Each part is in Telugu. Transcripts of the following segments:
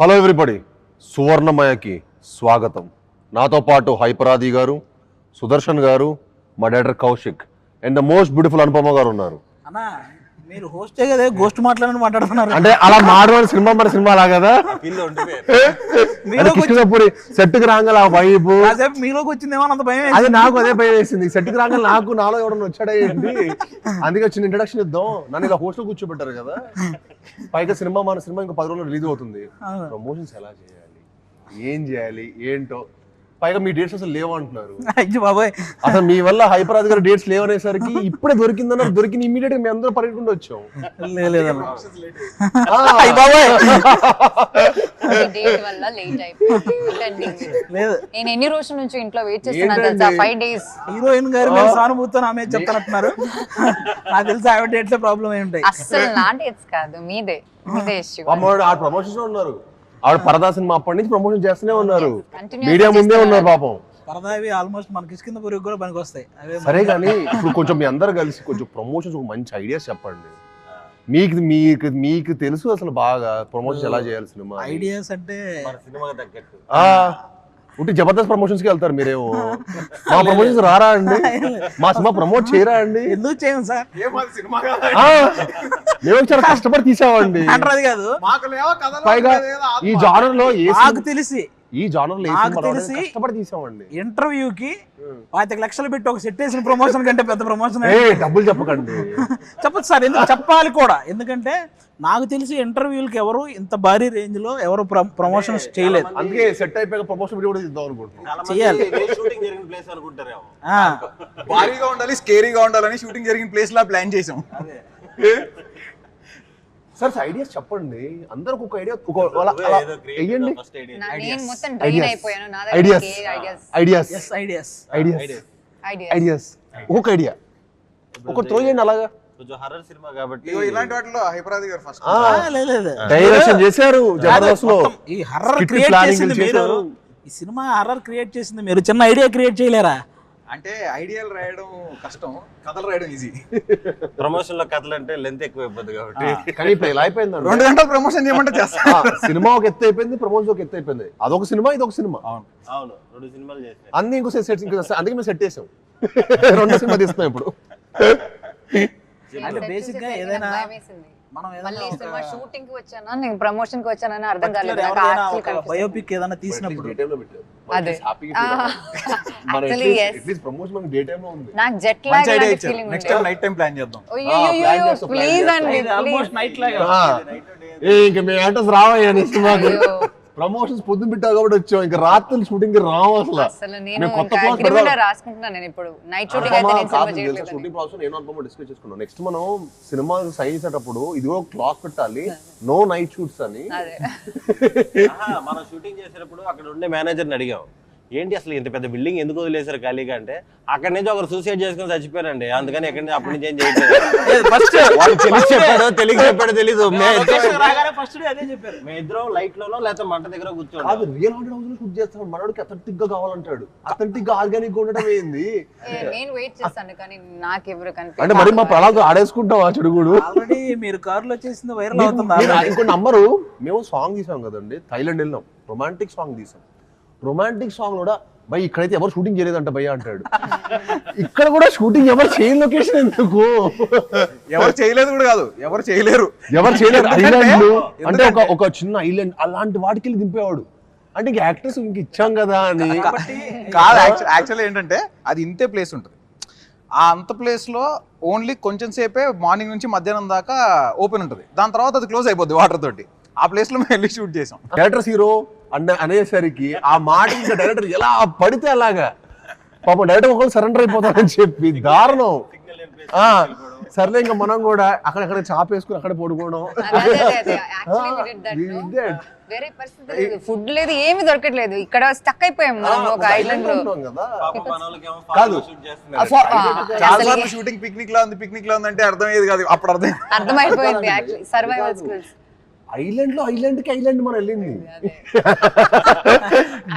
హలో ఎవ్రీబడి సువర్ణమయకి స్వాగతం. నాతో పాటు హైపరాది గారు సుదర్శన్ గారు మా director Kaushik and the most beautiful Anupama గారు ఉన్నారు. మీరు హోస్టే కదా గోస్ట్ మాట్లాడని మాట్లాడుతున్నారు. అంటే అలా మాడవాడి సినిమా మన సినిమా లా కదా? కృష్ణపూరి సెట్కి రాగల ఆ కాసేపు మీలోకి వచ్చిందేమో అంత భయం. అది నాకు అదే భయం వేసింది. సెట్కి రాగల నాకు నాలో ఎవడన్నా వచ్చాడా ఏంటి? అందుకే వచ్చిన ఇంట్రడక్షన్ ఇద్దాం. నన్ను ఇలా హోస్టల్ కూర్చోబెట్టారు కదా. పైగా సినిమా మన సినిమా ఇంకా పది రోజులు రిలీజ్ అవుతుంది. ప్రమోషన్స్ ఎలా చేయాలి? ఏం చేయాలి? ఏంటో? పైగా మీ డేట్స్ అసలు లేవంటున్నారు అయ్యో బాబాయ్. అసలు మీ వల్ల హైపరాజ్ గారి డేట్స్ లేవనేసరికి ఇప్పుడే దొరికిందన్న దొరికిన ఇమీడియట్గా మేము అందరూ పరిగెట్టుకుంటూ వచ్చాం. నేను ఎన్ని రోజుల నుంచి ఇంట్లో వెయిట్? తెలుసా? ఫైవ్ డేస్ హీరోయిన్ గారు మేము సానుభూతితో ఆమె చెప్తానంటున్నారు నాకు తెలిసి ఆవిడ డేట్స్ ప్రాబ్లం ఏమి ఉంటాయి. అస్సలు నా డేట్స్ కాదు మీదే. మీదే ఇష్యూ ఆ ప్రమోషన్స్ ఉన్నారు. ఆవిడ పరదా సినిమా అప్పటి నుంచి ప్రమోషన్ చేస్తూనే ఉన్నారు. మీడియా ముందే ఉన్నారు పాపం. పరదావి ఆల్మోస్ట్ మన కిష్కింద పురుగు కూడా పనికి వస్తాయి అవే సరే కానీ ఇప్పుడు కొంచెం మీ అందరు కలిసి కొంచెం ప్రమోషన్స్ ఒక మంచి ఐడియాస్ చెప్పండి. మీకు మీకు మీకు తెలుసు అసలు బాగా ప్రమోషన్స్ ఎలా చేయాలి సినిమా. ఐడియాస్ అంటే ఆ, ఉంటే జబర్దస్త్ ప్రమోషన్స్కి వెళ్తారు మీరేమో. మా ప్రమోషన్స్ రారా అండి? మా సినిమా ప్రమోట్ చేయరా అండి? ఎందుకు చేయం సార్? ఆ, మేము చాలా కష్టపడి తీసామండి. అంటారు అది కాదు. పైగా ఈ జానర్లో ఏ నాకు తెలిసి ఈ జానర్లో ఏ నాకు తెలిసి- కష్టపడి తీసామండి ఇంటర్వ్యూకి పాతిక లక్షలు పెట్టి ఒక సెట్ వేసిన ప్రమోషన్ కంటే పెద్ద ప్రమోషన్ ఏ డబ్బులు చెప్పకండి. చెప్పదు సార్ ఎందుకు చెప్పాలి కూడా. ఎందుకంటే నాకు తెలిసి ఇంటర్వ్యూలకి ఎవరు ఇంత భారీ రేంజ్లో ఎవరు ప్రమోషన్స్ చేయలేదు. అందుకే సెట్ అయిపోయాక ప్రమోషన్ వీడియో కూడా ఇద్దాం అనుకుంటున్నాం. చేయాలి. షూటింగ్ జరిగిన ప్లేస్ అనుకుంటారేమో ఆ, భారీగా ఉండాలి స్కేరీగా ఉండాలని షూటింగ్ జరిగిన ప్లేస్ లా ప్లాన్ చేసాం. సార్ ఐడియాస్ చెప్పండి. అందరికి ఒక ఐడియా ఒక నేను మొత్తం డ్రైన్. అయిపోయాను. నా ఐడియాస్ దగ్గర ideas ideas yes ideas. Ideas ideas ideas ఒక ఐడియా ఒక త్రో చేయండి అలాగా. కొంచెం హర్రర్ సినిమా కాబట్టి ఇగో ఇలాంటి వాటిలో హైపరాది గారు ఫస్ట్ ఆ, ఆ, లేదు డైరెక్షన్ చేశారు జబర్దస్త్లో. మొత్తం ఈ హర్రర్ క్రియేట్ చేసింది మీరు. ఈ సినిమా హర్రర్ క్రియేట్ చేసింది మీరు. చిన్న ఐడియా క్రియేట్ చేయలేరా? అంటే ఐడియాలు రాయడం కష్టం కథలు రాయడం ఈజీ ప్రమోషన్లో కథలు అంటే లెంత్ ఎక్కువ అయిపోద్ది కాబట్టి కానీ ఇప్పుడు ఇలా అయిపోయిందండి. రెండు గంటలు ప్రమోషన్ చేయమంటే చేస్తా. సినిమా ఒక ఎత్తు అయిపోయింది ప్రమోషన్ ఒక ఎత్తు అయిపోయింది. అదొక సినిమా ఇది ఒక సినిమా. అవును. రెండు సినిమాలు చేసాయి అన్ని ఇంకో సెట్ అందుకే మేము సెట్ చేసాం. రెండు సినిమా తీస్తున్నాం ఇప్పుడు. అంటే బేసిక్గా ఏదైనా మనం మళ్ళీ ఏదైనా సినిమా షూటింగ్కి వచ్చానా? నేను ప్రమోషన్కి వచ్చానని అర్థం కాలేదు. బయోపిక్ ఏదైనా తీసినప్పుడు. అదే. Actually, yes. ప్రమోషన్ మనకి డే టైం లో ఉంది. నాకు జెట్ మంచి ఐడియా లాగ్ ఇచ్చారు. Feeling next time night time plan చేద్దాం. ప్లీజ్ అండి ఆల్మోస్ట్ please. నైట్ లాగా ఆ, ఏ ఇంక మేము యాక్టర్స్ రావయ్యా నెక్స్ట్ మాకు అయ్యో. ప్రమోషన్స్ పొద్దున పెట్టావు కాబట్టి వచ్చాం. ఇంకా రాత్రి షూటింగ్కి రావు అసలు. అసలు నేను కొత్త అగ్రిమెంట్. రాసుకుంటున్నాను నేను ఇప్పుడు. నైట్ షూటింగ్ అయితే నేను సినిమా షూటింగ్ ప్రాసెస్ నేను అనుకోమో డిస్కస్ చేసుకున్నాం. నెక్స్ట్ మనం సినిమా సైన్ చేసేటప్పుడు ఇదిగో క్లాక్ పెట్టాలి. నో నైట్ షూట్స్ అని. మనం షూటింగ్ చేసేటప్పుడు అక్కడ ఉండే మేనేజర్ని అడిగాం. ఏంటి అసలు ఇంత పెద్ద బిల్డింగ్ ఎందుకు వదిలేశారు ఖాళీగా అంటే అక్కడ నుంచి ఒకరు సూసైడ్ చేసుకుని చచ్చిపోయారండి. అందుకని ఎక్కడి నుంచి అప్పటి నుంచి ఏం చేయట్లేదు. ఫస్ట్ వాళ్ళు తెలిసి చెప్పాడో తెలియక చెప్పాడో తెలీదు. రాగానే ఫస్ట్ అదే చెప్పారు. మేము ఇద్దరం లైట్ లోనో లేకపోతే మంట దగ్గర కూర్చోండి. రియల్ హండ్రెడ్ హౌస్లో షూట్ చేస్తాడు. మనోడికి అథెంటిక్గా కావాలంటాడు. అథెంటిక్గా ఆర్గానిక్గా ఉండటం ఏంది? నేను వెయిట్ చేస్తాను కానీ నాకు ఎవరు అంటే మరి మా ప్రళాద్ ఆడేసుకుంటాం ఆ చెడుగుడు? ఆల్రెడీ మీరు కారులో చేసింది వైరల్ అవుతుందా? ఇంకో నంబరు మేము సాంగ్ తీసాం కదండి థైలాండ్ వెళ్ళాం రొమాంటిక్ సాంగ్ తీసాం. రొమాంటిక్ సాంగ్ కూడా భయ్ ఇక్కడైతే ఎవరు షూటింగ్ చేయలేదంట భయ్య అంటాడు. ఇక్కడ కూడా షూటింగ్ ఎవరు చేయని లొకేషన్ ఎందుకు? ఎవరు చేయలేదు కూడా కాదు ఎవరు చేయలేరు. ఎవరు చేయలేరు? ఐలాండ్లు. అంటే ఒక ఒక చిన్న ఐలాండ్ అలాంటి వాటికి వెళ్ళి దింపేవాడు. అంటే ఇంక యాక్టర్స్ ఇంక ఇచ్చాం కదా అని. కాదు యాక్చువల్ ఏంటంటే అది ఇంతే ప్లేస్ ఉంటుంది. ఆ అంత ప్లేస్లో ఓన్లీ కొంచెం సేపే మార్నింగ్ నుంచి మధ్యాహ్నం దాకా ఓపెన్ ఉంటుంది. దాని తర్వాత అది క్లోజ్ అయిపోద్ది వాటర్ తోటి. ఆ ప్లేస్లో మేము వెళ్ళి షూట్ చేసాం. డైరెక్టర్ హీరో అన్న అనేసరికి ఆ మాట ఇంకా డైరెక్టర్ ఎలా పడితే అలాగా. పాపం డైరెక్టర్ ఒకళ్ళు సరెండర్ అయిపోతారని చెప్పి దారుణం. ఆ, సర్లే ఇంకా మనం కూడా అక్కడక్కడ చాపేసుకుని అక్కడ పడుకోవడం. వేరే పరిస్థితి లేదు. ఫుడ్ లేదు ఏమి దొరకట్లేదు. ఇక్కడ స్టక్ అయిపోయాం మనం ఒక ఐలాండ్లో. కదా. షూటింగ్ పిక్నిక్లో ఉంది పిక్నిక్లో ఉంది అంటే అర్థమయ్యేది కాదు. అప్పుడు అర్థం అర్థమైపోయింది యాక్చువల్లీ సర్వైవల్ స్కిల్స్ ఐలాండ్లో ఐలాండ్కి ఐలాండ్ మనం వెళ్ళింది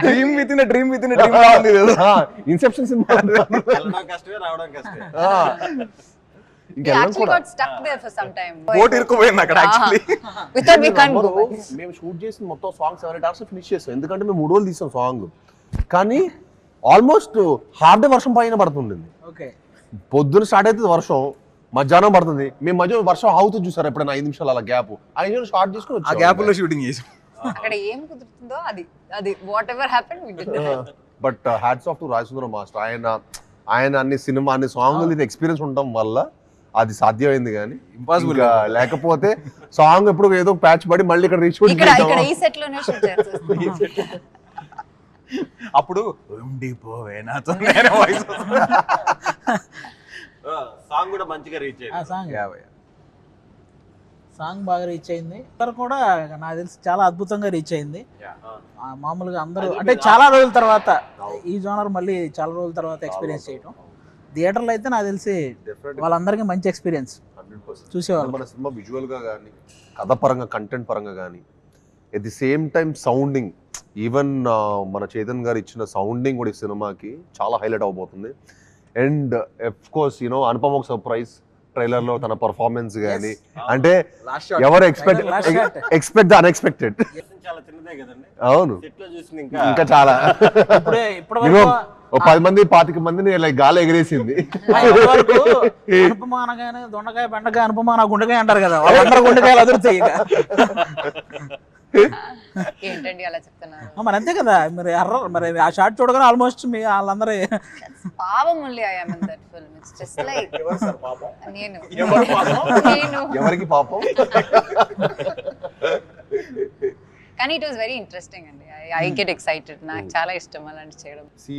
dream within dream within dream లా ఉంది. ఇన్సెప్షన్ సినిమా వెళ్ళడం కష్టమే రావడం కష్టమే. ఇంకా వెళ్ళం actually కూడా. got stuck there for some time. Boat ఇరుక్కుపోయింది అక్కడ యాక్చువల్లీ. మేము షూట్ చేసిన మొత్తం సాంగ్ అవర్స్ ఫినిష్ చేస్తాం. ఎందుకంటే మేము మూడు రోజులు తీసాం సాంగ్ కానీ ఆల్మోస్ట్ హాఫ్ డే వర్షం పైన పడుతుండింది ఓకే పొద్దున స్టార్ట్ అవుతుంది వర్షం. మధ్యాహ్నం పడుతుంది. మేము మధ్య వర్షం ఆగుతుంది చూసారు ఎప్పుడైనా? ఐదు నిమిషాలు అలా గ్యాప్ ఐదు నిమిషాలు స్టార్ట్ చేసుకుని ఆ. గ్యాప్లో షూటింగ్ చేసాం. అక్కడ ఏం కుదురుతుందో అది. అది whatever happen we did but hats off to Rajasundaram master. ఆయన ఆయన అన్ని సినిమా అన్ని సాంగ్ ఇది ఎక్స్పీరియన్స్ ఉండటం వల్ల అది సాధ్యమైంది కానీ. ఇంకా లేకపోతే సాంగ్ ఎప్పుడు ఏదో ప్యాచ్ పడి మళ్ళీ ఇక్కడ రీషూట్ ఇక్కడ ఇక్కడ ఈ సెట్లోనే షూట్ చేస్తాం. అప్పుడు ఉండిపోవే నాతో వస్తుంది. సాంగ్ కూడా మంచిగా రీచ్ ఆ సాంగ్. సాంగ్ బాగా రీచ్ అయింది. ఇద్దరు కూడా నాకు తెలిసి చాలా అద్భుతంగా రీచ్ అయింది. ఆ, మామూలుగా అందరూ అంటే చాలా రోజుల తర్వాత ఈ జోనర్ మళ్ళీ చాలా రోజుల తర్వాత ఎక్స్పీరియన్స్ చేయటం. థియేటర్లో అయితే నాకు తెలిసి వాళ్ళందరికీ మంచి ఎక్స్పీరియన్స్ చూసేవాళ్ళు. మన సినిమా విజువల్గా కానీ కథ పరంగా కంటెంట్ పరంగా కానీ at the same time sounding even మన చేతన్ గారు ఇచ్చిన సౌండింగ్ కూడా ఈ సినిమాకి చాలా హైలైట్ అవబోతుంది. And of course you know Anupama ఒక సర్ప్రైజ్ ట్రైలర్లో తన పర్ఫార్మెన్స్ కానీ అంటే. ఎవరు ఎక్స్పెక్ట్. ఎక్స్పెక్ట్ ద అన్ఎక్స్పెక్టెడ్ చాలా చిన్నదే కదండి. అవును. సెట్లో చూసింది ఇంకా. ఇంకా చాలా. ఒక పది మంది పాతిక మందిని లైక్ గాలి ఎగిరేసింది. దొండకాయ బెండకాయ అనుపమ నా గుండెకాయ అంటారు కదా. వాళ్ళందరూ గుండెకాయలు అదురుతాయి ఇక. ఏంటండి అలా చెప్తున్నారు? మరి అంతే కదా. మరి ఎర్ర మరి ఆ షార్ట్ చూడగానే ఆల్మోస్ట్ మీ వాళ్ళందరూ పాపం only I am in that film it's just like నేను. నేను. ఎవరికి పాపం? కానీ ఇట్ వాస్ వెరీ ఇంట్రెస్టింగ్ అండి. ఐ గెట్ ఎక్సైటెడ్ నాకు చాలా ఇష్టం అలాంటి చేయడం. సి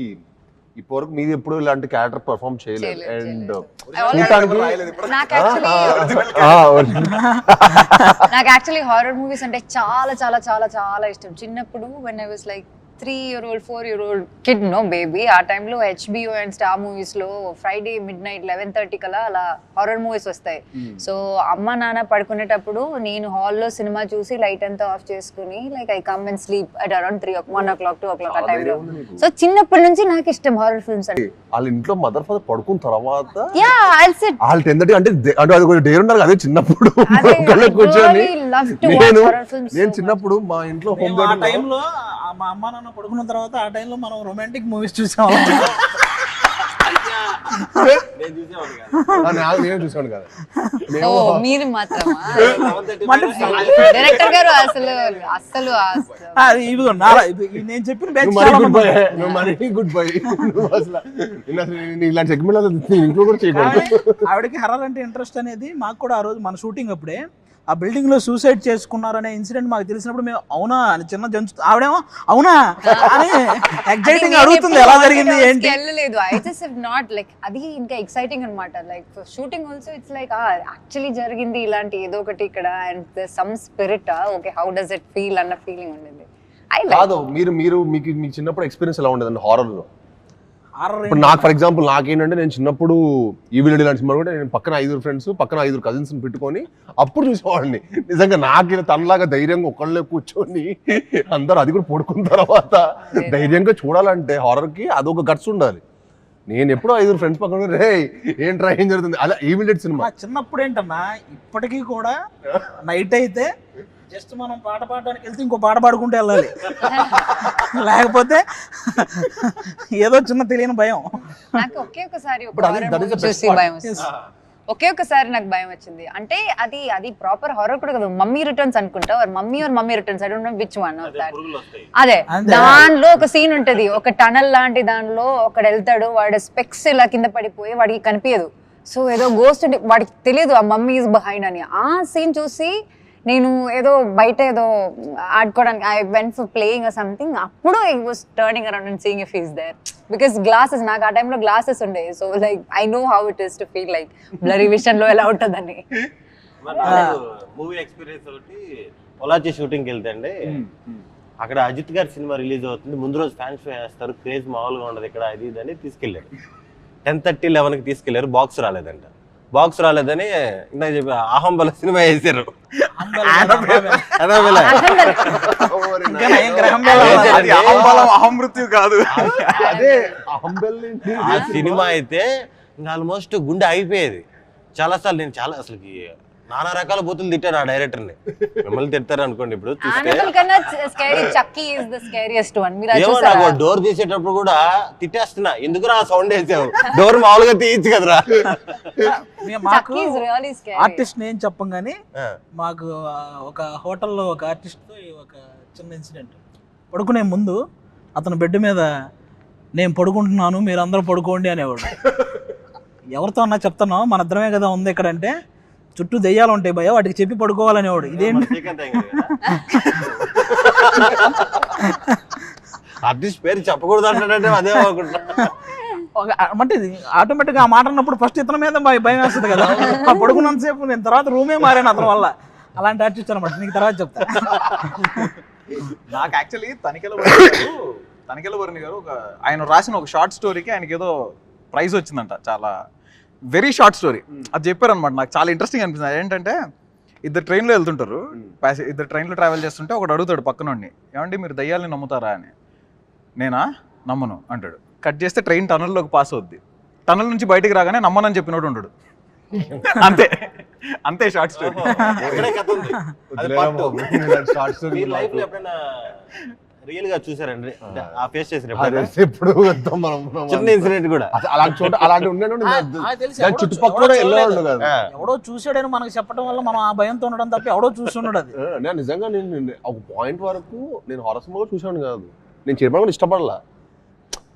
ఇప్పటివరకు మీది ఎప్పుడు ఇలాంటి క్యారెక్టర్ పర్ఫామ్ చేయలేదు. అండ్ నాకు యాక్చువల్లీ హారర్ మూవీస్ అంటే చాలా చాలా చాలా చాలా ఇష్టం. చిన్నప్పుడు when I was like three year old four year old kid no baby ఆ టైంలో హెచ్బిఓ అండ్ స్టార్ మూవీస్లో Friday midnight eleven thirty కల్లా అలా హారర్ మూవీస్ వస్తాయి. సో అమ్మ నాన్న పడుకునేటప్పుడు నేను హాల్లో సినిమా చూసి లైట్ అంతా ఆఫ్ చేసుకుని like I come and sleep at around three one o'clock two o'clock ఆ టైంలో సో చిన్నప్పటి నుంచి నాకు ఇష్టం హారర్ ఫిల్మ్స్ అంటే. వాళ్ళ ఇంట్లో మదర్ ఫాదర్ పడుకున్న తర్వాత యా ఐ సిట్ వాళ్ళు టెన్ థర్టీ అంటే అంటే అది కొంచెం డేర్ ఉన్నారు అదే చిన్నప్పుడు కూర్చొని నేను నేను చిన్నప్పుడు మా ఇంట్లో హోమ్ ఆ టైంలో మా అమ్మ నాన్న పడుకున్న తర్వాత ఆ టైంలో మనం రొమాంటిక్ మూవీస్ చూసాం. నేను చూసేవాడిని కాదు. నేను చూసాను కదా. ఓ మేము మీరు మాత్రమా? సెవెన్ థర్టీ డైరెక్టర్ గారు అసలు అసలు అసలు ఆ, ఇదిగో నారా ఇది నేను చెప్పిన బ్యాచ్ మరీ గుడ్ మంది బై నువ్వు మరీ గుడ్ బై నువ్వు అసలు నేను అసలు నేను ఇలాంటి సెగ్మెంట్ ఇంట్లో కూడా చేయకూడదు. ఆవిడ- ఆవిడకి హర్రర్ అంటే ఇంట్రెస్ట్ అనేది మాకు కూడా ఆ రోజు మన షూటింగ్ అప్పుడే. ఆ బిల్డింగ్లో సూసైడ్ చేసుకున్నారనే ఇన్సిడెంట్ మాకు తెలిసినప్పుడు మేము అవునా? అని చిన్న జంతు ఆవిడేమో అవునా? అని ఎగ్జైటింగ్ అడుగుతుంది ఎలా జరిగింది? ఏంటి? వెళ్ళలేదు. I just have not like అది ఇంకా ఎక్సైటింగ్ అన్నమాట. Like shooting also it's like actually జరిగింది ఇలాంటి ఏదో ఒకటి ఇక్కడ and some spirit okay how does it feel అన్న ఫీలింగ్ ఉండేది. ఐ కాదు మీరు మీరు మీకు మీ చిన్నప్పుడు ఎక్స్పీరియన్స్ ఎలా ఉండేదండి హారర్లో? హారర్ ఇప్పుడు నాకు ఫర్ ఎగ్జాంపుల్ నాకేంటంటే నేను చిన్నప్పుడు ఈ వీడియో లాంటి సినిమా కూడా నేను పక్కన ఐదుగురు ఫ్రెండ్స్ పక్కన ఐదుగురు కజిన్స్ పెట్టుకొని అప్పుడు చూసేవాడిని. నిజంగా నాకు ఇలా తనలాగా ధైర్యంగా ఒకళ్ళే కూర్చొని అందరూ అది కూడా పడుకున్న తర్వాత ధైర్యంగా చూడాలంటే హారర్కి అదొక గట్స్ ఉండాలి. నేను ఎప్పుడో ఐదుగురు ఫ్రెండ్స్ పక్కన రే ఏంట్రా ఏం జరుగుతుంది? అలా ఈవిడెడ్ సినిమా. చిన్నప్పుడు ఏంటన్నా ఇప్పటికీ కూడా నైట్ అయితే జస్ట్ మనం పాట పాడడానికి వెళ్తే ఇంకో పాట పాడుకుంటూ వెళ్ళాలి. లేకపోతే ఏదో చిన్న తెలియని భయం. నాకు ఒకే ఒకసారి ఒక horror movie చూసి. భయం వస్తుంది. ఒకసారి నాకు భయం వచ్చింది. అంటే అది అది ప్రాపర్ హారర్ కూడా కదా. మమ్మీ రిటర్న్స్ అనుకుంటా. Mummy or Mummy Returns I don't know which one of that పురుగులు వస్తాయి. అదే. అంతే. దానిలో ఒక సీన్ ఉంటది. ఒక టనల్ లాంటి దానిలో ఒకడు వెళ్తాడు. వాడు స్పెక్స్ ఇలా కింద పడిపోయి వాడికి కనిపించదు. సో ఏదో గోస్ట్ వాడికి తెలియదు ఆ మమ్మీ ఇస్ బిహైండ్ అని. ఆ సీన్ చూసి నేను ఏదో బయట ఏదో ఆడుకోవడానికి I went for playing something అప్పుడు I was turning around and seeing if is there because glasses నాకు ఆ టైంలో గ్లాసెస్ ఉండే so like I know how it is to feel like blurry విషన్లో ఎలా ఉంటుందని. మూవీ ఎక్స్పీరియన్స్ ఒకటి పొలాచి షూటింగ్కి వెళ్తే అండి. అక్కడ అజిత్ గారి సినిమా రిలీజ్ అవుతుంది. ముందు రోజు ఫ్యాన్స్ వేస్తారు క్రేజ్ మామూలుగా ఉండదు. ఇక్కడ అది ఇది అని తీసుకెళ్ళారు టెన్ థర్టీ లెవెన్కి తీసుకెళ్ళారు బాక్స్ రాలేదంట. బాక్స్ రాలేదని ఇందాక చెప్పి అహంబల సినిమా వేసారు అహంబలం కాదు. అదే? ఆ సినిమా అయితే ఇంకా ఆల్మోస్ట్ గుండె అయిపోయేది చాలా సార్లు నేను చాలా అసలుకి నానా రకాల బూతులు తిట్టాను ఆ డైరెక్టర్ని. మిమ్మల్ని తిడతారు అనుకోండి ఇప్పుడు నాకు డోర్ తీసేటప్పుడు కూడా తిట్టేస్తున్నా. ఎందుకు ఆ సౌండ్ వేసావు? డోర్ మామూలుగా తీయచ్చు కదరా? మే- మాకు Chucky is really scary artist నేను చెప్పం కానీ ఆ, మాకు ఒక హోటల్లో ఒక ఆర్టిస్ట్తో ఒక చిన్న ఇన్సిడెంట్ పడుకునే ముందు అతని బెడ్ మీద నేను పడుకుంటున్నాను మీరు అందరూ పడుకోండి అనేవాడు. ఎవరితో అన్నా చెప్తున్నావు? మన ఇద్దరమే కదా ఉంది ఇక్కడ అంటే చుట్టూ దెయ్యాలు ఉంటాయి భయ వాటికి చెప్పి పడుకోవాలనేవాడు. ఇదేంటి? ఆర్టిస్ట్ పేరు చెప్పకూడదు అంటాడంటే అదే అంటే ఆటోమేటిక్గా ఆ మాట అన్నప్పుడు ఫస్ట్ ఇతని మీద భయ- భయం వేస్తుంది కదా. ఆ పడుకున్నంతసేపు నేను తర్వాత రూమే మారాను అతని వల్ల. అలాంటి ఆర్టిస్ట్ అనమాట. నీకు తర్వాత చెప్తా. నాకు యాక్చువల్లీ తనికెల తనికెల వరుణ్ గారు ఒక ఆయన రాసిన ఒక షార్ట్ స్టోరీకి ఆయనకి ఏదో ప్రైజ్ వచ్చిందంట చాలా వెరీ షార్ట్ స్టోరీ అది చెప్పారనమాట నాకు చాలా ఇంట్రెస్టింగ్ అనిపిస్తుంది. ఏంటంటే ఇద్దరు ట్రైన్లో వెళ్తుంటారు. ప్యాసే ఇద్దరు ట్రైన్లో ట్రావెల్ చేస్తుంటే ఒకడు అడుగుతాడు పక్కనోడిని ఏమండి మీరు దయ్యాల్ని నమ్ముతారా అని? నేనా? నమ్మను అంటాడు. కట్ చేస్తే ట్రైన్ టనల్లోకి పాస్ అవుద్ది. టనల్ నుంచి బయటికి రాగానే నమ్మనని చెప్పినోడు ఉంటాడు అంతే. అంతే షార్ట్ స్టోరీ రియల్గా చూసారండి. ఆ. ఫేస్ చేసిన? ఎప్పుడు చిన్న ఇన్సిడెంట్ కూడా. అలాంటి చోట అలాంటి చుట్టుపక్కల వెళ్ళేవాళ్ళు. కదా. ఎవడో చూసాడని మనకు చెప్పడం వల్ల మనం ఆ భయంతో ఉండడం తప్ప ఎవడో చూస్తున్నాడు అది. నేను నిజంగా నేను ఒక పాయింట్ వరకు నేను హారర్ సినిమా కూడా చూసాను కాదు. నేను చెప్పడం కూడా ఇష్టపడలా.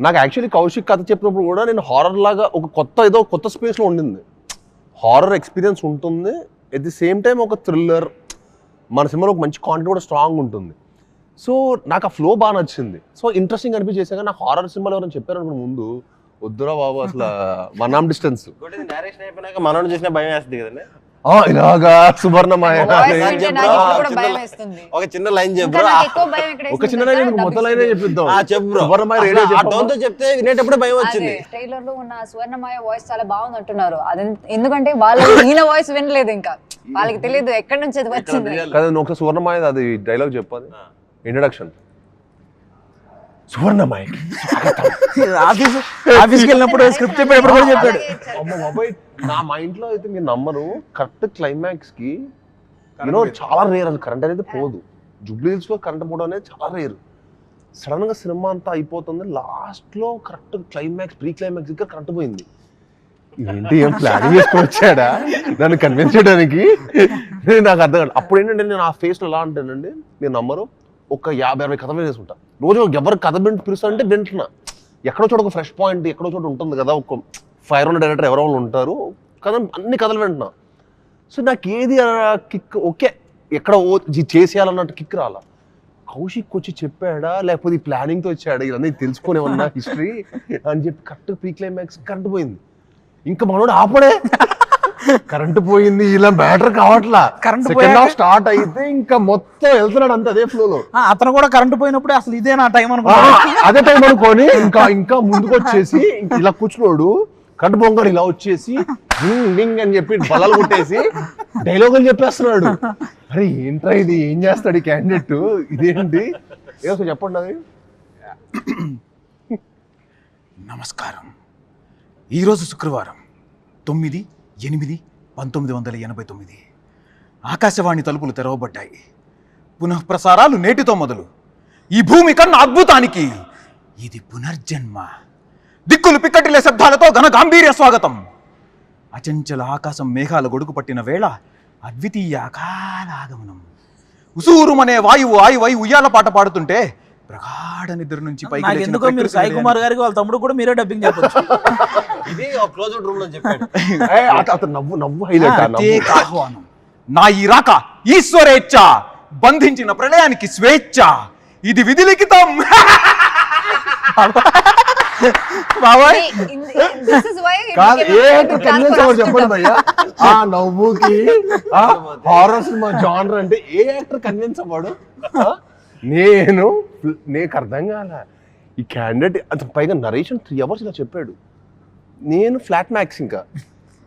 నాకు యాక్చువల్లీ కౌశిక్ కథ చెప్పినప్పుడు కూడా నేను హారర్ లాగా ఒక కొత్త ఏదో కొత్త స్పేస్లో ఉండింది. హారర్ ఎక్స్పీరియన్స్ ఉంటుంది. ఎట్ ది సేమ్ టైం ఒక థ్రిల్లర్ మన సినిమాలో ఒక మంచి కాంటెంట్ కూడా స్ట్రాంగ్ ఉంటుంది. సో నాకు ఆ ఫ్లో బాగా నచ్చింది. సో ఇంట్రెస్టింగ్ అనిపించేసాక నాకు హారర్ సినిమాలు ఎవరైనా చెప్పారు అనుకున్న ముందు వద్దురా బాబు అసలు వన్ ఆమ్ డిస్టెన్స్. అయిపోయినాక మనోడు చూసిన భయం వేస్తుంది కదండి. ఇలాగా ఒక చిన్న లైన్ ఇంకా చెప్పు నాకు ఎక్కువ భయం ఎక్కడ ఒక చిన్న లైన్ నీకు మొత్తం లైనే చెప్పిద్దాం. ఆ చెప్పు బ్రో సువర్ణమాయ అసలు రేడియో ఆ చెప్పమ్మా. టోన్తో చెప్తే వినేటప్పుడు భయం వచ్చింది. ట్రైలర్లో ఉన్న స్వర్ణమాయ వాయిస్ చాలా బాగుంది అంటున్నారు అది ఎందుకంటే వాళ్ళు ఈయన వాయిస్ వినలేదు ఇంకా. వాళ్ళకి తెలియదు ఎక్కడి నుంచి అది వచ్చింది. కదా అది డైలాగ్ చెప్పాలి ఇంట్రడక్షన్ సువర్ణమాయ ఆఫీస్ ఆఫీస్కి వెళ్ళినప్పుడు స్క్రిప్ట్ చెప్పేటప్పుడు కూడా చెప్పాడు. బాబాయ్ నా మైండ్లో అయితే మీరు నమ్మరు. కరెక్ట్ క్లైమాక్స్కి యూనో చాలా రేర్ అది. కరెంట్ అనేది పోదు. జూబ్లీస్లో కరెంట్ పోవడం అనేది చాలా రేర్ సడన్గా సినిమా అంతా అయిపోతుంది. లాస్ట్లో కరెక్ట్ క్లైమాక్స్ ప్రీ క్లైమాక్స్ దగ్గర కరెంట్ పోయింది. ఏంటి ఏం ప్లానింగ్ చేసుకొని వచ్చాడా? నన్ను కన్విన్స్ చేయడానికి? నాకు అర్థం కాదు. అప్పుడు ఏంటంటే నేను ఆ ఫేస్లో ఎలా అంటానండి మీరు నమ్మరు. ఒక యాభై అరవై కథ వినేసుకుంటా రోజు ఎవరు కథ వింటూ పిలుస్తారంటే వింటున్నా. ఎక్కడో చోట ఒక ఫ్రెష్ పాయింట్ ఎక్కడో చోట ఉంటుంది కదా ఒక ఫైర్ ఉన్న డైరెక్టర్ ఎవరో వాళ్ళు ఉంటారు. కథ అన్ని కథలు వింటున్నా. సో నాకు ఏది కిక్ ఓకే ఎక్కడ చేసేయాలన్నట్టు కిక్ రాలా. కౌశిక్ వచ్చి చెప్పాడా? లేకపోతే ఈ ప్లానింగ్తో వచ్చాడా? ఇవన్నీ తెలుసుకునే ఉన్నా హిస్టరీ అని చెప్పి కరెక్ట్ ప్రీ క్లైమాక్స్ కరెంట్ పోయింది. ఇంకా మనోడు ఆపడే. కరెంట్ పోయింది ఇలా మ్యాటర్ కావట్లా. సెకండ్ హాఫ్ స్టార్ట్ అయితే ఇంకా మొత్తం వెళ్తున్నాడు అంత అదే ఫ్లో లో. ఆ, అతను కూడా కరెంట్ పోయినప్పుడు అసలు ఇదే నా టైం ఆ, అనుకున్నా అదే టైం అనుకొని ఇంకా ఇంకా ముందుకు వచ్చేసి ఇంక ఇలా కూర్చున్నాడు. కట్టు పొంగడు ఇలా వచ్చేసి డింగ్ డింగ్ అని చెప్పి బలాలు కొట్టేసి డైలాగులు చెప్పేస్తున్నాడు. అరే ఏంట్రా ఇది? ఏం చేస్తాడు ఈ క్యాండిడేట్ ఇదేంటి? ఏదో చెప్పండి అది. నమస్కారం. ఈరోజు శుక్రవారం తొమ్మిది ఎనిమిది పంతొమ్మిది వందల ఎనభై తొమ్మిది. ఆకాశవాణి తలుపులు తెరవబడ్డాయి. పునఃప్రసారాలు నేటితో మొదలు. ఈ భూమి కన్నా అద్భుతానికి. ఇది పునర్జన్మ. దిక్కులు పిక్కటిలే శబ్దాలతో ఘన గాంభీర్య స్వాగతం. అచంచల ఆకాశం మేఘాల గొడుగు పట్టిన వేళ అద్వితీయ అకాలాగమనం. ఉసూరుమనే వాయువు ఆయువై ఉయ్యాల పాట పాడుతుంటే ప్రగాఢ నిద్ర నుంచి పైకి ఎందుకో మీరు సాయి కుమార్ గారికి వాళ్ళ తమ్ముడు కూడా మీరే డబ్బింగ్ చెప్పొచ్చు ఇది ఒక క్లోజ్ రూమ్లో చెప్పాడు. అతను నవ్వు నవ్వు హైలైట్ ఆహ్వానం. నా ఈ రాక ఈశ్వరేచ్ఛ బంధించిన ప్రళయానికి స్వేచ్ఛ. ఇది విధి లిఖితం బాబాయ్ కాదు ఏ కన్విన్స్ చెప్పండి ఆ నవ్వుకి హారర్ సినిమా జానర్ అంటే ఏ యాక్టర్ కన్విన్స్ అవ్వడు? నేను నీకు అర్థం కాల. ఈ క్యాండిడేట్ అతను పైగా నరేషన్ త్రీ అవర్స్ ఇలా చెప్పాడు. నేను ఫ్లాట్ మ్యాక్స్ ఇంకా.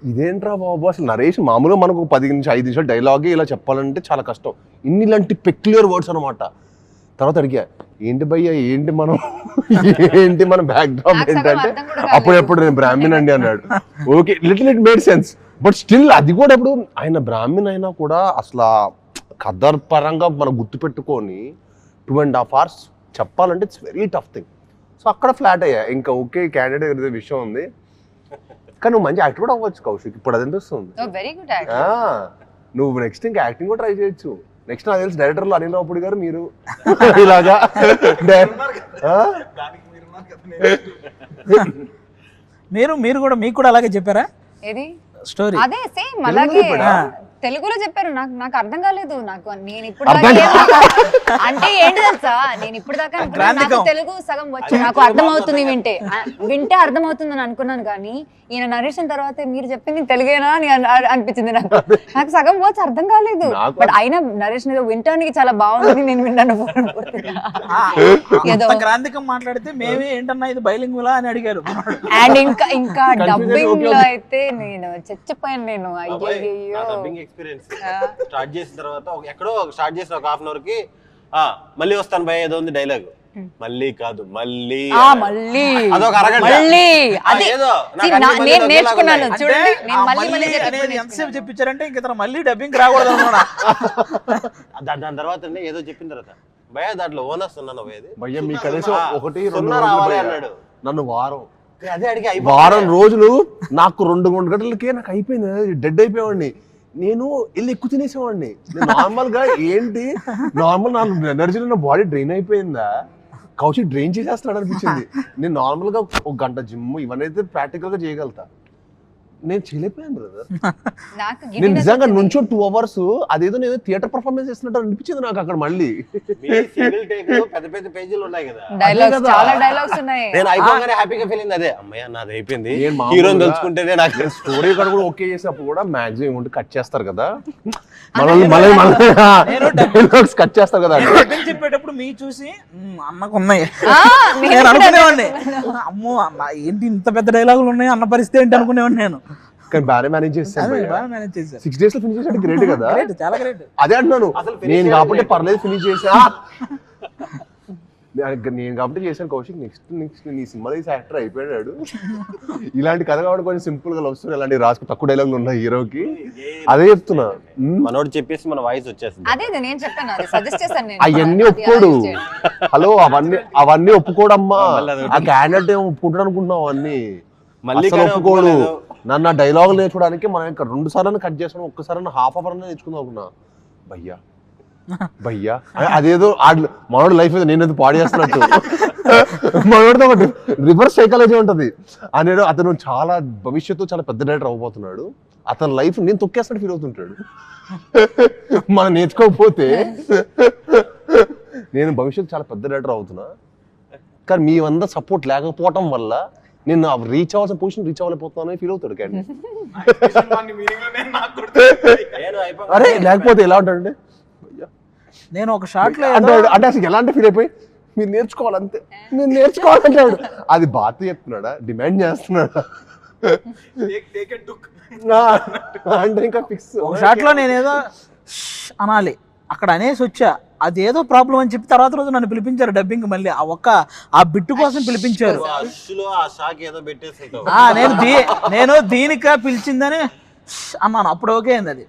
ఇదేంట్రా బాబు? అసలు నరేషన్ మామూలుగా మనకు పది నుంచి ఐదు నిమిషాలు డైలాగే ఇలా చెప్పాలంటే చాలా కష్టం. ఇన్ని ఇలాంటి పెక్యులర్ వర్డ్స్ అనమాట తర్వాత అడిగా ఏంటి భయ్యా? ఏంటి మనం ఏంటి మన బ్యాక్ డ్రాప్ నాకు సగం ఏంటంటే? అర్థం కూడా కాలేదు. అప్పుడు ఎప్పుడు నేను బ్రాహ్మణ్ అండి అన్నాడు. Okay little it made sense but still అది కూడా ఇప్పుడు ఆయన బ్రాహ్మణ్ అయినా కూడా అసలు కథర్ పరంగా మనం గుర్తుపెట్టుకొని టూ అండ్ హాఫ్ అవర్స్ చెప్పాలంటే it's very tough thing so అక్కడ ఫ్లాట్ అయ్యా. ఇంకా ఓకే క్యాండిడేట్ ఏదో విషయం ఉంది. కానీ నువ్వు మంచి యాక్టర్ కూడా అవ్వచ్చు కౌశిక్. ఇప్పుడు అది అనిపిస్తుంది. వెరీ గుడ్ ఆ, నువ్వు నెక్స్ట్ ఇంకా యాక్టింగ్ కూడా ట్రై చేయొచ్చు. నెక్స్ట్ నాకు తెలిసి డైరెక్టర్లు అనిల్ రావుపూడి గారు మీరు. ఇలాగా? మీరు మీరు కూడా మీకు కూడా అలాగే చెప్పారా? ఏది? స్టోరీ అదే సేమ్ అలాగే? తెలుగులో చెప్పారు. నాకు నాకు అర్థం కాలేదు. నాకు నేను ఇప్పుడు అంటే ఏంటి తెలుసా? నేను ఇప్పుడు దాకా నాకు. తెలుగు సగం వచ్చు నాకు అర్థం అవుతుంది వింటే. వింటే అర్థం అవుతుంది అని అనుకున్నాను కానీ ఈయన నరేషన్ తర్వాత మీరు చెప్పింది తెలుగేనా అని అన్- అన్- అనిపించింది నాకు. నాకు సగం వర్డ్స్ అర్థం కాలేదు. బట్ అయినా నరేషన్ ఏదో వింటానికి చాలా బాగుంది. నేను విన్నాను. ఏదో గ్రాంధికం మాట్లాడితే మేమే ఏంటన్నా ఇది బైలింగులా అని అడిగారు. అండ్ ఇంకా ఇంకా డబ్బింగ్లో. అయితే నేను చచ్చిపోయాను నేను. అయ్యో ఎక్స్పీరియన్స్. స్టార్ట్ చేసిన తర్వాత ఒక- ఎక్కడో స్టార్ట్ చేసిన ఒక హాఫ్ అన్ అవర్కి ఆ మళ్ళీ వస్తాను భయ ఏదో ఉంది డైలాగ్. మళ్ళీ కాదు మళ్ళీ ఆ మళ్ళీ. అదొక అరగంట. మళ్ళీ. ఏదో నేను నేర్చుకున్నాను. చూడండి. నేను మళ్ళీ ఎంతసేపు. చెప్పించారంటే ఇంక మళ్ళీ డబ్బింగ్ రాకూడదు దా- దాని తర్వాత అండి ఏదో చెప్పిన తర్వాత. భయ దాంట్లో ఓనర్స్ ఉన్నాను భయ్య మీ కనీసం ఒకటి రెండు రావాలి. అన్నాడు. నన్ను వారం. అదే అడిగి వారం రోజులు నాకు రెండు మూడు గంటలకే నాకు అయిపోయింది డెడ్ అయిపోయేవాడిని నేను వెళ్ళి ఎక్కువ తినేసేవాడిని. నార్మల్గా ఏంటి నార్మల్ నా ఎనర్జీ నా బాడీ డ్రైన్ అయిపోయిందా? కౌచి డ్రైన్ చేసేస్తున్నాడు అనిపించింది. నేను నార్మల్గా ఒక గంట జిమ్ ఇవన్నీ అయితే ప్రాక్టికల్గా చేయగలుగుతా. నేను చేయలేకపోయాను బ్రదర్ నాకు నేను నిజంగా. నుంచో టూ అవర్స్ అదేదో నేను థియేటర్ పర్ఫార్మెన్స్ చేస్తున్నట్టు అనిపించింది నాకు అక్కడ మళ్ళీ. పెద్ద పెద్ద పేజీలు ఉన్నాయి కదా. డైలాగ్స్ కదా. చాలా డైలాగ్స్ ఉన్నాయి. నేను అయిపోగానే హ్యాపీగా ఫీల్ అయింది. అదే అమ్మయ్య నాది అయిపోయింది. హీరోని తలుచుకుంటేనే నాకు స్టోరీ కూడా కూడా ఓకే చేసినప్పుడు కూడా మాక్సిమం ఉంటే కట్ చేస్తారు కదా. మనల్ని మళ్ళీ మళ్ళీ డైలాగ్స్ కట్ చేస్తారు కదా. చెప్పేటప్పుడు మీ చూసి "మ్మ్, అన్నకు ఉన్నాయి. నేను అనుకునేవాడిని. అమ్మో అన్న ఏంటి ఇంత పెద్ద డైలాగులు ఉన్నాయి? అన్న పరిస్థితి ఏంటి? అనుకునేవాడిని నేను. కానీ బాగానే మేనేజ్ చేస్తాను అదే బాగా మేనేజ్ చేశారు సిక్స్ డేస్లో ఫినిష్ చేసాడు గ్రేట్ కదా? గ్రేట్ చాలా గ్రేట్ అదే అంటున్నాను. నేను కాబట్టి లేదు. పర్లేదు ఫినిష్ చేసా. నేను- కాబట్టి చేశాను కౌశిక్ నెక్స్ట్ నెక్స్ట్ నీ సినిమా తీసి యాక్టర్ అయిపోయాడు. ఇలాంటి కథ కాబట్టి కొంచెం సింపుల్గా లవ్ స్టోరీ ఇలాంటి రాసుకు తక్కువ డైలాగులు ఉన్నాయి హీరోకి. అదే చెప్తున్నా. మనోడు చెప్పేసి మన వాయిస్ వచ్చేస్తుంది. అదే నేను చెప్పాను సజెస్ట్ చేశాను నేను. అవన్నీ ఒప్పుకోడు. హలో అవన్నీ అవన్నీ ఒప్పుకోడమ్మా. ఆ క్యాండిడేట్ ఏమో ఒప్పుకుంటాడు అనుకుంటున్నావు అవన్నీ. మళ్ళీ ఒప్పుకోడు. నన్ను ఆ డైలాగ్ నేర్చుకోవడానికి మనం ఇంకా రెండు సార్లు కట్ చేసాను ఒక్కసారి హాఫ్ అవర్ నేర్చుకుందాం అనుకున్నా. భయ్యా. భయ్యా. అదేదో ఆడు మనోడు లైఫ్ మీద నేనేదో పాడు చేస్తున్నట్టు. మనోడితో ఒకటి రివర్స్ సైకాలజీ ఉంటుంది. అనేది అతను చాలా భవిష్యత్తు చాలా పెద్ద డైరెక్టర్ అవ్వబోతున్నాడు. అతని లైఫ్ నేను తొక్కేస్తాడు ఫీల్ అవుతుంటాడు. మనం నేర్చుకోకపోతే నేను భవిష్యత్తు చాలా పెద్ద డైరెక్టర్ అవుతున్నా. కానీ మీ వంద సపోర్ట్ లేకపోవటం వల్ల నేను రీచ్ అవ్వాల్సిన పొజిషన్ రీచ్ అవ్వలేకపోతున్నాను ఫీల్ అవుతాడు నేను అయిపో- అరే లేకపోతే ఎలా ఉంటాడంటే నేను ఒక షార్ట్లో అంటే అంటే అసలు ఎలా అంటే ఫీల్ అయిపోయి? మీరు నేర్చుకోవాలి అంతే మీరు నేర్చుకోవాలంటాడు అది బాత్ చెప్తున్నాడా? డిమాండ్ చేస్తున్నాడా? అంటే ఇంకా ఫిక్స్ ఒక షార్ట్లో నేనేదో అనాలి. అక్కడ అనేసి వచ్చా. అదేదో ప్రాబ్లం అని చెప్పి తర్వాత రోజు నన్ను పిలిపించారు డబ్బింగ్ మళ్ళీ. ఆ ఒక్క ఆ బిట్టు కోసం పిలిపించారు. నేను దీ నేను దీనిక పిలిచిందని అన్నాను. అప్పుడు ఓకే అయింది అది.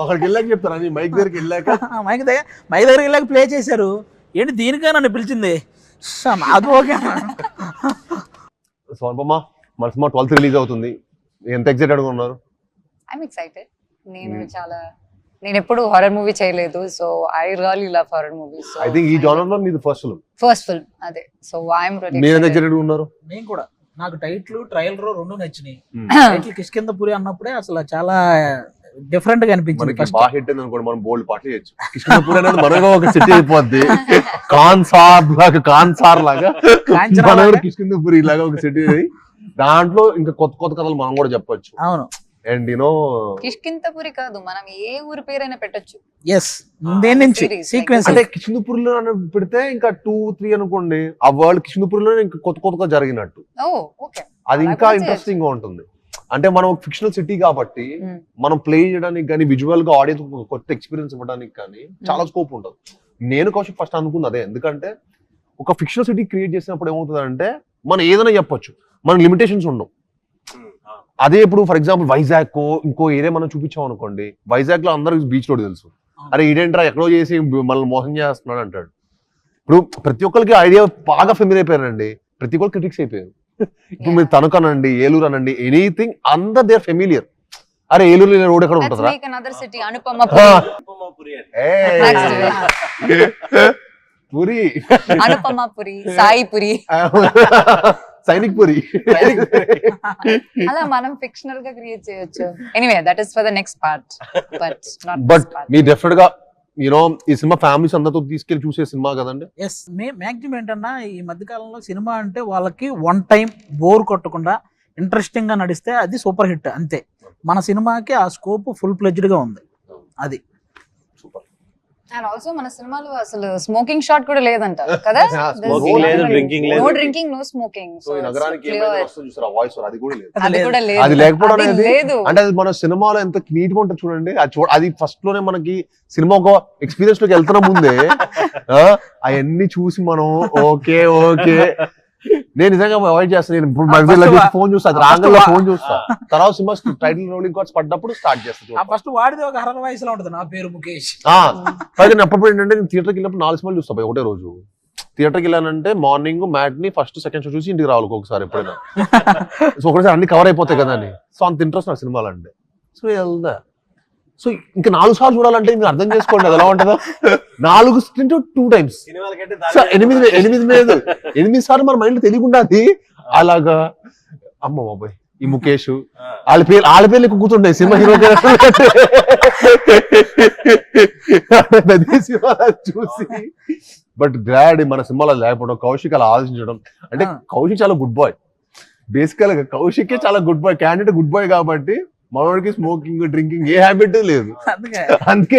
అక్కడికి వెళ్ళాక చెప్తాను మైక్ దగ్గరికి వెళ్ళాక. మైక్ దగ్గర మైక్ దగ్గరికి వెళ్ళాక ప్లే చేశారు. ఏంటి దీనికా నన్ను పిలిచింది. అది ఓకే అన్నా. సోనపమ్మ మన సినిమా ట్వెల్త్ రిలీజ్ అవుతుంది. ఎంత ఎక్సైటెడ్గా ఉన్నారు? ఐఎమ్ ఎక్సైటెడ్ నేను చాలా నేను ఎప్పుడు హారర్ మూవీ చేయలేదు so I really love horror movies I think ఈ జానర్లో మీది ఫస్ట్ ఫిల్మ్ ఫస్ట్ ఫిల్మ్ అదే. సో ఐఎమ్ మీరు ఎంత ఎక్సైటెడ్గా ఉన్నారు? నేను కూడా. నాకు టైట్లు ట్రయల్ రో రెండు నచ్చినాయి. టైటిల్ కిష్కిందపురి అన్నప్పుడే అసలు చాలా డిఫరెంట్గా అనిపించింది మనకి బాగా హిట్ అయింది అనుకోండి మనం బోల్డ్ పాటలు చేయొచ్చు. కృష్ణపూర్ అనేది మనగా ఒక సిటీ అయిపోద్ది. కాన్ సార్ లాగా కాన్ సార్ లాగా. మన లాగా. కిష్కిందపురి లాగా ఒక సిటీ దాంట్లో ఇంకా కొత్త కొత్త కథలు మనం కూడా చెప్పొచ్చు. అవును. అండ్ యూనో కిష్కింతపురి కాదు మనం ఏ ఊరి పేరైనా పెట్టొచ్చు. ఎస్ దేని నుంచి సీక్వెన్స్ అంటే కిష్కిందపురిలో అని పెడితే ఇంకా టూ త్రీ అనుకోండి ఆ వరల్డ్ కిష్కిందపురిలో ఇంకా కొత్త కొత్తగా జరిగినట్టు. ఓకే. అది ఇంకా ఇంట్రెస్టింగ్గా ఉంటుంది. అంటే మనం ఫిక్షనల్ సిటీ కాబట్టి Hmm. మనం ప్లే చేయడానికి కానీ విజువల్గా ఆడియన్స్ కొత్త ఎక్స్పీరియన్స్ ఇవ్వడానికి కానీ చాలా స్కోప్ ఉంటుంది. నేను కౌశిక్ ఫస్ట్ అనుకుంది అదే. ఎందుకంటే ఒక ఫిక్షనల్ సిటీ క్రియేట్ చేసినప్పుడు ఏమవుతుంది అంటే మనం ఏదైనా చెప్పొచ్చు. మన లిమిటేషన్స్ ఉండవు. అదే ఇప్పుడు ఫర్ ఎగ్జాంపుల్ వైజాగ్ ఇంకో ఏరియా మనం చూపించాం అనుకోండి వైజాగ్లో అందరికి బీచ్ రోడ్ తెలుసు అరే ఈడేంట్రా ఎక్కడో చేసి మనల్ని మోసం చేస్తున్నాడు అంటాడు. ఇప్పుడు ప్రతి ఒక్కరికి ఐడియా బాగా ఫెమిలర్ అయిపోయారండి. ప్రతి ఒక్కరు క్రిటిక్స్ అయిపోయారు. ఇప్పుడు మీరు తణుకు అనండి ఏలూరు అనండి ఎనీథింగ్ అందరు దేర్ ఫెమిలియర్ అరే ఏలూరు రోడ్ ఎక్కడ ఆ, Puri. ఏయ్. Next. పురి సైనిక్ పురి. అలా మనం ఫిక్షనల్గా క్రియేట్ చేయొచ్చు. Anyway that is for the next part but not but మీ డెఫినెట్గా యూనో ఈ సినిమా ఫ్యామిలీస్ అందరితో తీసుకెళ్ళి చూసే సినిమా కదండి? ఎస్ మే మ్యాక్సిమం ఏంటన్నా ఈ మధ్యకాలంలో సినిమా అంటే వాళ్ళకి వన్ టైం బోర్ కొట్టకుండా ఇంట్రెస్టింగ్గా నడిస్తే అది సూపర్ హిట్ అంతే. మన సినిమాకి ఆ స్కోప్ ఫుల్ ఫ్లెడ్జ్డ్గా ఉంది. అది. అండ్ ఆల్సో మన సినిమాలో అసలు స్మోకింగ్ షాట్ కూడా లేదంట కదా? Smoking లేదు, drinking లేదు. No drinking no smoking so ఈ నగరానికి ఏమైనా వస్తుంది చూసారా వాయిస్ అది కూడా లేదు. అది కూడా లేదు. అది లేకపోవడం అది అనేది అంటే అది మన సినిమాలో ఎంత నీట్గా ఉంటుంది చూడండి. అది చూ అది ఫస్ట్లోనే మనకి సినిమా ఒక ఎక్స్పీరియన్స్లోకి వెళ్తున్న ముందే అవన్నీ చూసి మనం ఓకే ఓకే. నేను నిజంగా అవాయిడ్ చేస్తాను నేను ఇప్పుడు first ఫోన్ చూస్తా first రాంగల్ ఫోన్ చూస్తా. తర్వాత సినిమా టైటిల్ రోలింగ్ కార్డ్స్ పడ్డప్పుడు స్టార్ట్ చేస్తాను ఫస్ట్ వాడిది ఒక హర్రర్ వాయిస్లో ఉంటుంది నా పేరు ముఖేష్. పైగా నేను అప్పుడు ఏంటంటే నేను థియేటర్కి వెళ్ళినప్పుడు నాలుగు సినిమాలు చూస్తా భయ్ ఒకటే రోజు. థియేటర్కి వెళ్ళానంటే morning matinee first second show చూసి ఇంటికి రావాలి ఒకసారి ఎప్పుడైనా. సో ఒకసారి అన్ని కవర్ అయిపోతాయి కదా అని. సో అంత ఇంట్రెస్ట్ నాకు సినిమాలు అంటే. సో వెళ్దా సో ఇంకా నాలుగు సార్లు చూడాలంటే మీరు అర్థం చేసుకోండి అది ఎలా ఉంటుందో. నాలుగు స్టింట్ టూ టైమ్స్ ఎనిమిది ఎనిమిది మీద. ఎనిమిది సార్లు మన మైండ్ తెలియకుండా అది అలాగా. అమ్మ బాబాయ్ ఈ ముఖేష్. వాళ్ళ పేరు వాళ్ళ పేర్లు ఎక్కువ కూర్చుంటాయి సినిమా హీరో చూసి. బట్ గ్లాడ్ మన సినిమాలో లేకపోవడం కౌశిక్ అలా ఆలోచించడం. అంటే. కౌశిక్ చాలా గుడ్ బాయ్ బేసికల్గా కౌశిక్ చాలా good boy candidate good boy కాబట్టి మనోడికి స్మోకింగ్ డ్రింకింగ్ ఏ హ్యాబిట్ లేదు. అందుకే.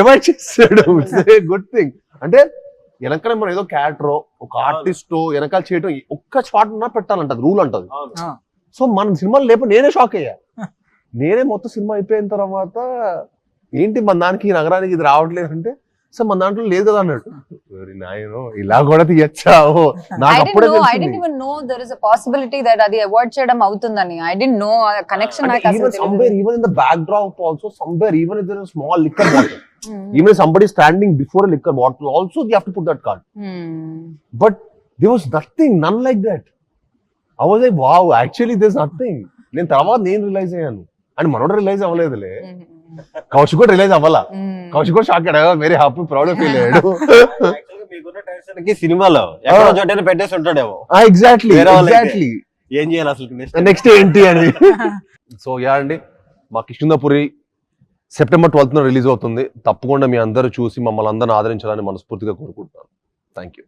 అవాయిడ్ చేస్తాడు గుడ్ థింగ్ అంటే వెనకాల మనం ఏదో క్యారెక్టర్ ఒక ఆర్టిస్ట్ వెనకాల చేయడం ఒక్క షాట్ ఉన్నా పెట్టాలంట రూల్ అంటది. సో మన సినిమాలు లేపు నేనే షాక్ అయ్యా. నేనే మొత్తం సినిమా అయిపోయిన తర్వాత ఏంటి మన దానికి ఈ నగరానికి ఇది రావట్లేదు అంటే సో మన దాంట్లో లేదు కదా అన్నాడు. "ఓరి నాయనో ఇలా కూడా తీయచ్చా? ఓ నాకు అప్పుడే నో ఐ డెంట్ తెలిసింది even know there is a possibility that అది అవాయిడ్ చేయడం అవుతుందని. ఐ డెంట్ నో కనెక్షన్ నాకు అసలు even in the backdrop also somewhere even in small liquor bottle. Even somebody standing before liquor bottle also they have to put that card. But they was nothing none like that I was like wow actually this nothing నేను తర్వాత నేను రిలైజ్ అయ్యాను. అండ్ మనోడు రిలైజ్ అవ్వలేదులే. Hmm. కౌశిక్ కూడా రిలైజ్ అవ్వాలా. కౌశిక్ కూడా షాక్ అయ్యాడు. వెరీ హ్యాపీ ప్రౌడ్ ఫీల్ అయ్యాడు. సినిమాలో ఎక్కడో చోటైనా పెట్టేసి ఉంటాడేమో. ఎగ్జాక్ట్లీ. ఎగ్జాక్ట్లీ ఏం చేయాలి అసలు నెక్స్ట్ ఏంటి అని. సో యా అండి. మా కిష్కిందపురి సెప్టెంబర్ ట్వెల్త్ రిలీజ్ అవుతుంది. తప్పకుండా మీ అందరూ చూసి మమ్మల్ని అందరిని ఆదరించాలని మనస్ఫూర్తిగా కోరుకుంటున్నాను. Thank you